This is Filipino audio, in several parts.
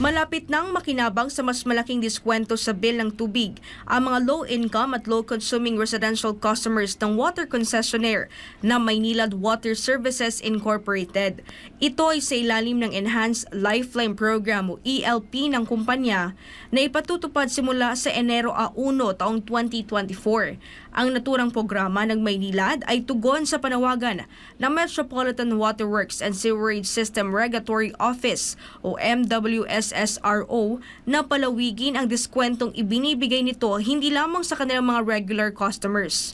Malapit nang makinabang sa mas malaking diskwento sa bill ng tubig ang mga low-income at low-consuming residential customers ng water concessionaire na Maynilad Water Services Incorporated. Ito ay sa ilalim ng Enhanced Lifeline Program o ELP ng kumpanya na ipatutupad simula sa Enero a 1 taong 2024. Ang naturang programa ng Maynilad ay tugon sa panawagan ng Metropolitan Water Works and Sewerage System Regulatory Office o MWSSRO na palawigin ang diskwentong ibinibigay nito hindi lamang sa kanilang mga regular customers.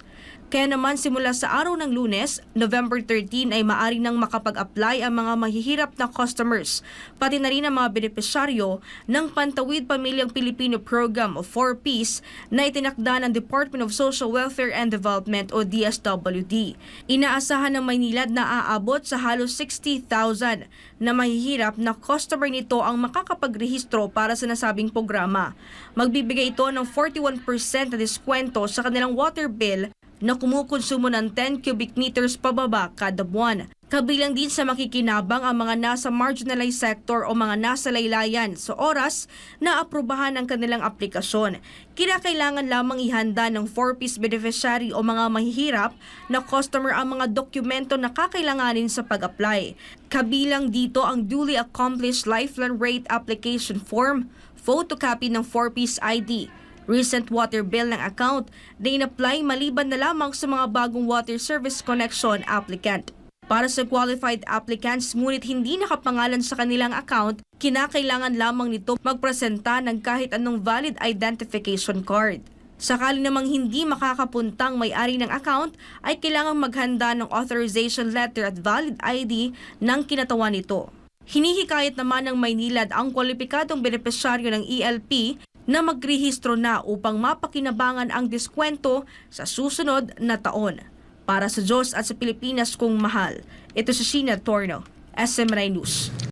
Kaya naman simula sa araw ng lunes, November 13 ay maari nang makapag-apply ang mga mahihirap na customers, pati na rin ang mga benepisyaryo ng Pantawid Pamilyang Pilipino Program o 4Ps na itinakda ng Department of Social Welfare and Development o DSWD. Inaasahan ng Maynilad na aabot sa halos 60,000 na mahihirap na customer nito ang makakapagrehistro para sa nasabing programa. Magbibigay ito ng 41% na diskwento sa kanilang water bill na kumukonsumo ng 10 cubic meters pababa kada buwan. Kabilang din sa makikinabang ang mga nasa marginalized sector o mga nasa laylayan sa oras na aprubahan ang kanilang aplikasyon. Kinakailangan lamang ihanda ng 4-piece beneficiary o mga mahihirap na customer ang mga dokumento na kakailanganin sa pag-apply. Kabilang dito ang duly accomplished Lifeline Rate Application Form, photocopy ng 4-piece ID, recent water bill ng account na in-apply maliban na lamang sa mga bagong water service connection applicant. Para sa qualified applicants ngunit hindi nakapangalan sa kanilang account, kinakailangan lamang nito magpresenta ng kahit anong valid identification card. Sakali namang hindi makakapuntang may-ari ng account, ay kailangang maghanda ng authorization letter at valid ID ng kinatawan nito. Hinihikayat naman ng Maynilad ang kwalipikadong benepisyaryo ng ELP na magrehistro na upang mapakinabangan ang diskwento sa susunod na taon. Para sa Diyos at sa Pilipinas kong mahal, ito si Sheena Torno, SMNI News.